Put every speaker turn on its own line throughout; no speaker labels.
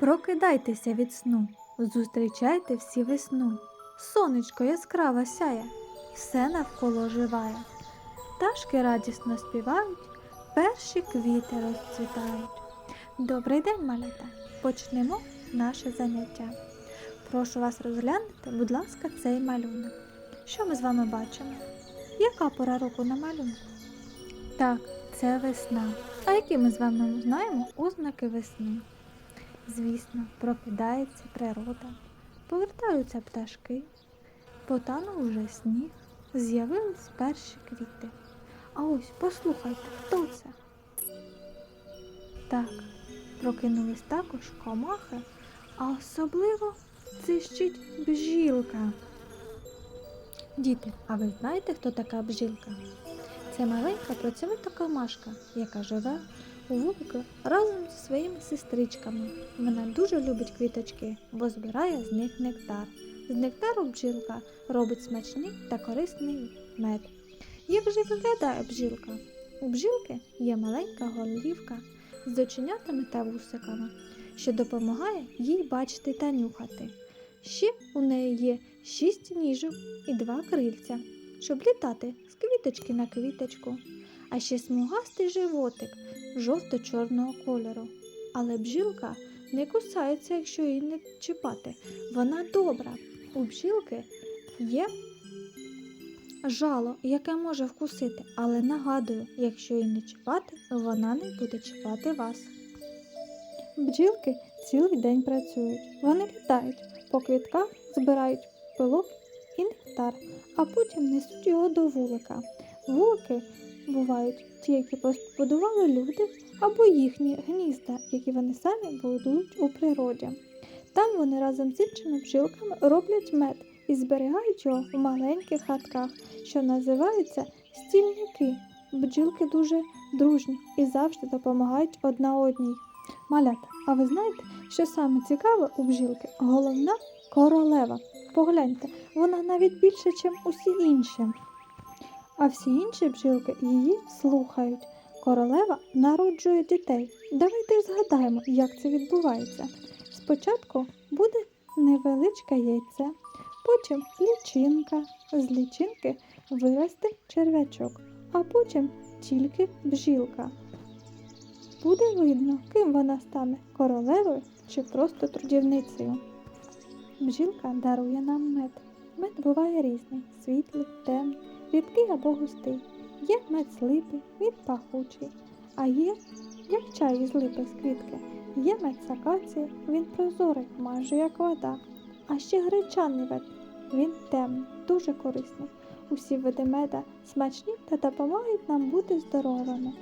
Прокидайтеся від сну, зустрічайте всі весну. Сонечко яскраво сяє, все навколо оживає. Пташки радісно співають, перші квіти розцвітають. Добрий день, малята! Почнемо наше заняття. Прошу вас розглянути, будь ласка, цей малюнок. Що ми з вами бачимо? Яка пора року на малюнку? Так, це весна. А які ми з вами знаємо ознаки весни? Звісно, прокидається природа, повертаються пташки, потанув уже сніг, з'явились перші квіти. А ось послухайте, хто це? Так, прокинулись також комахи, а особливо цищить бжілка. Діти, а ви знаєте, хто така бжілка? Це маленька працьовита комашка, яка живе вулику разом зі своїми сестричками. Вона дуже любить квіточки, бо збирає з них нектар. З нектару бджілка робить смачний та корисний мед. Як же виглядає бджілка? У бджілки є маленька голівка з оченятами та вусиками, що допомагає їй бачити та нюхати. Ще у неї є шість ніжок і два крильця, щоб літати з квіточки на квіточку, а ще смугастий животик жовто-чорного кольору. Але бджілка не кусається, якщо її не чіпати. Вона добра. У бджілки є жало, яке може вкусити, але нагадую, якщо її не чіпати, вона не буде чіпати вас. Бджілки цілий день працюють. Вони літають по квітках, збирають пилок і нектар, а потім несуть його до вулика. Вулики бувають ті, які побудували люди, або їхні гнізда, які вони самі будують у природі. Там вони разом з іншими бджілками роблять мед і зберігають його в маленьких хатках, що називаються стільники. Бджілки дуже дружні і завжди допомагають одна одній. Малята, а ви знаєте, що саме цікаве у бджілки? Головна королева. Погляньте, вона навіть більше, ніж усі інші. А всі інші бджілки її слухають. Королева народжує дітей. Давайте згадаємо, як це відбувається. Спочатку буде невеличке яйце, потім лічинка, з лічинки виросте черв'ячок, а потім тільки бджілка. Буде видно, ким вона стане королевою чи просто трудівницею. Бджілка дарує нам мед. Мед буває різний світлий, темний, рідкий або густий. Є мед з липи, він пахучий, а є, як чай із липи з квітки, є мед з акації, він прозорий, майже як вода. А ще гречаний мед, він темний, дуже корисний. Усі види меда смачні та допомагають нам бути здоровими.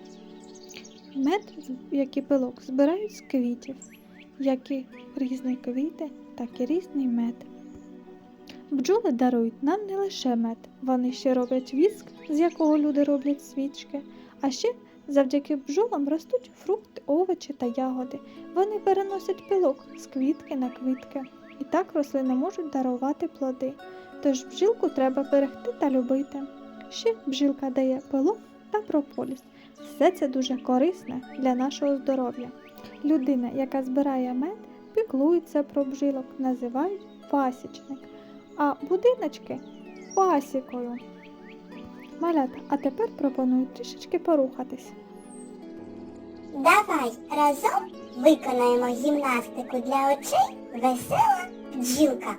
Мед, як і пилок, збирають з квітів, як і різні квіти, так і різний мед. Бджоли дарують нам не лише мед, вони ще роблять віск, з якого люди роблять свічки, а ще завдяки бджолам ростуть фрукти, овочі та ягоди. Вони переносять пилок з квітки на квітки. І так рослини можуть дарувати плоди. Тож бджілку треба берегти та любити. Ще бджілка дає пилок та прополіс. Все це дуже корисне для нашого здоров'я. Людина, яка збирає мед, піклується про бджілок, називають пасічник, а будиночки пасікою. Малята, а тепер пропоную трішечки порухатись.
Давай разом виконаємо гімнастику для очей весела бджілка.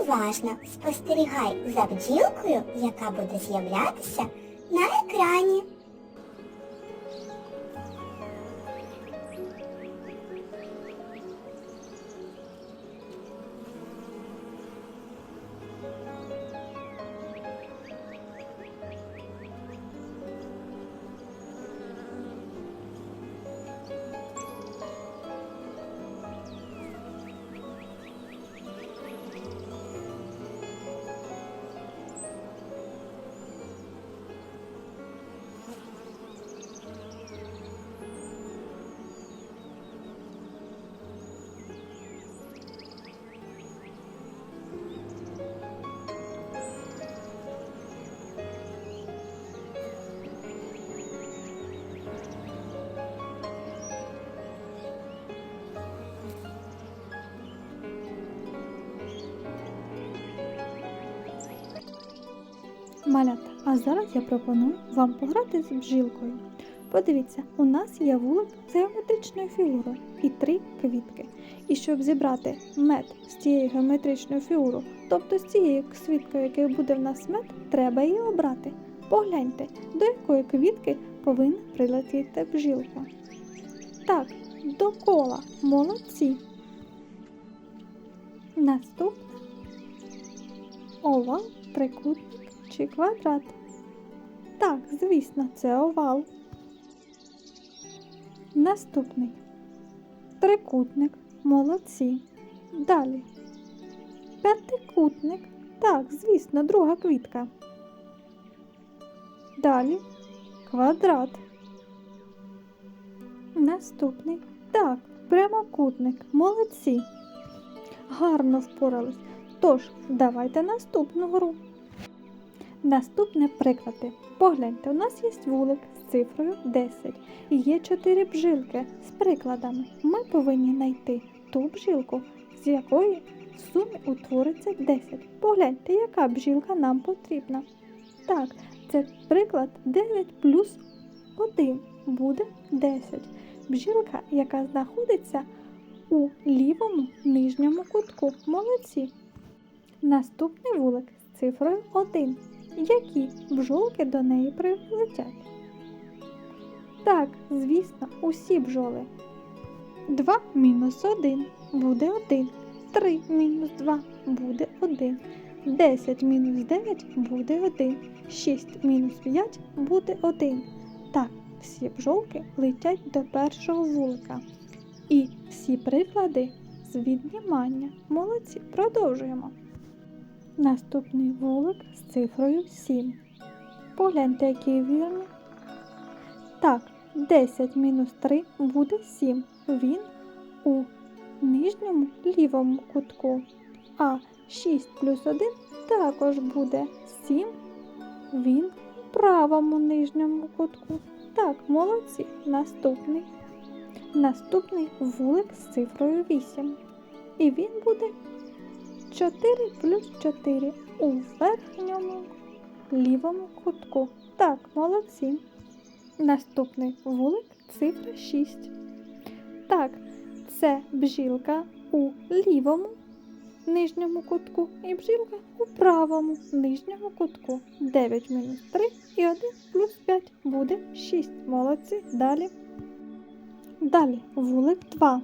Уважно спостерігай за бджілкою, яка буде з'являтися на екрані.
Малята, а зараз я пропоную вам пограти з бджілкою. Подивіться, у нас є вулик з геометричною фігурою і три квітки. І щоб зібрати мед з цією геометричною фігурою, тобто з цією квіткою, якою буде в нас мед, треба її обрати. Погляньте, до якої квітки повинна прилетіти бджілка. Так, до кола. Молодці. Наступне овал, трикутник чи квадрат. Так, звісно, це овал. Наступний трикутник. Молодці. Далі. П'ятикутник. Так, звісно, друга квітка. Далі квадрат. Наступний. Так, прямокутник. Молодці. Гарно впорались. Тож, давайте наступну гру. Наступне приклади. Погляньте, у нас є вулик з цифрою 10 і є 4 бжилки з прикладами. Ми повинні знайти ту бжилку, з якої в сумі утвориться 10. Погляньте, яка бжилка нам потрібна. Так, це приклад 9 плюс 1 буде 10. Бжилка, яка знаходиться у лівому нижньому кутку. Молодці. Наступний вулик з цифрою 1. Які бджолки до неї прилетять? Так, звісно, усі бджоли. 2 мінус 1 буде 1. 3 мінус 2 буде 1. 10 мінус 9 буде 1. 6 мінус 5 буде 1. Так, всі бджолки летять до першого вулика. І всі приклади з віднімання. Молодці, продовжуємо. Наступний вулик з цифрою 7. Погляньте, який вірний. Так, 10 мінус 3 буде 7. Він у нижньому лівому кутку. А 6 плюс 1 також буде 7. Він у правому нижньому кутку. Так, молодці. Наступний. Наступний вулик з цифрою 8. І він буде 4 плюс 4 у верхньому лівому кутку. Так, молодці. Наступний вулик цифра 6. Так, це бжілка у лівому нижньому кутку і бжілка у правому нижньому кутку. 9 мінус 3 і 1 плюс 5 буде 6. Молодці. Далі. Далі вулик 2.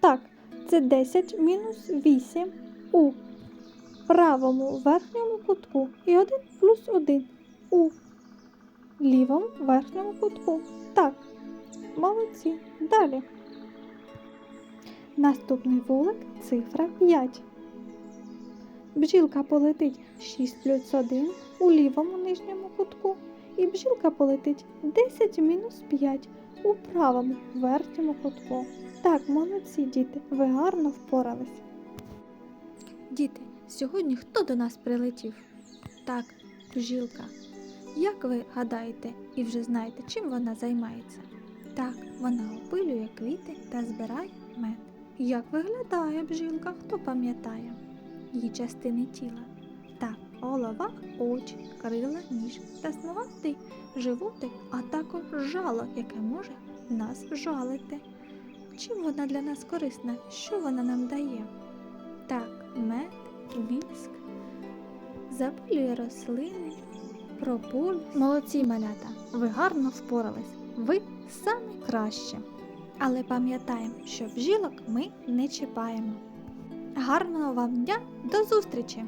Так, це 10 мінус 8 у правому верхньому кутку і 1 плюс 1 у лівому верхньому кутку. Так, молодці. Далі. Наступний вулик цифра 5. Бджілка полетить 6 плюс 1 у лівому нижньому кутку, і бджілка полетить 10 мінус 5 у правому верхньому кутку. Так, молодці діти, ви гарно впорались. Діти, сьогодні хто до нас прилетів? Так, бжілка. Як ви гадаєте і вже знаєте, чим вона займається? Так, вона опилює квіти та збирає мед. Як виглядає бжілка, хто пам'ятає? Її частини тіла. Так, голова, очі, крила, ніж та смугастий животик, а також жало, яке може нас жалити. Чим вона для нас корисна? Що вона нам дає? Так, мед, віск, запилює рослини, прополіс. Молодці малята, ви гарно впорались. Ви самі краще. Але пам'ятаємо, що бжілок ми не чіпаємо. Гарного вам дня, до зустрічі!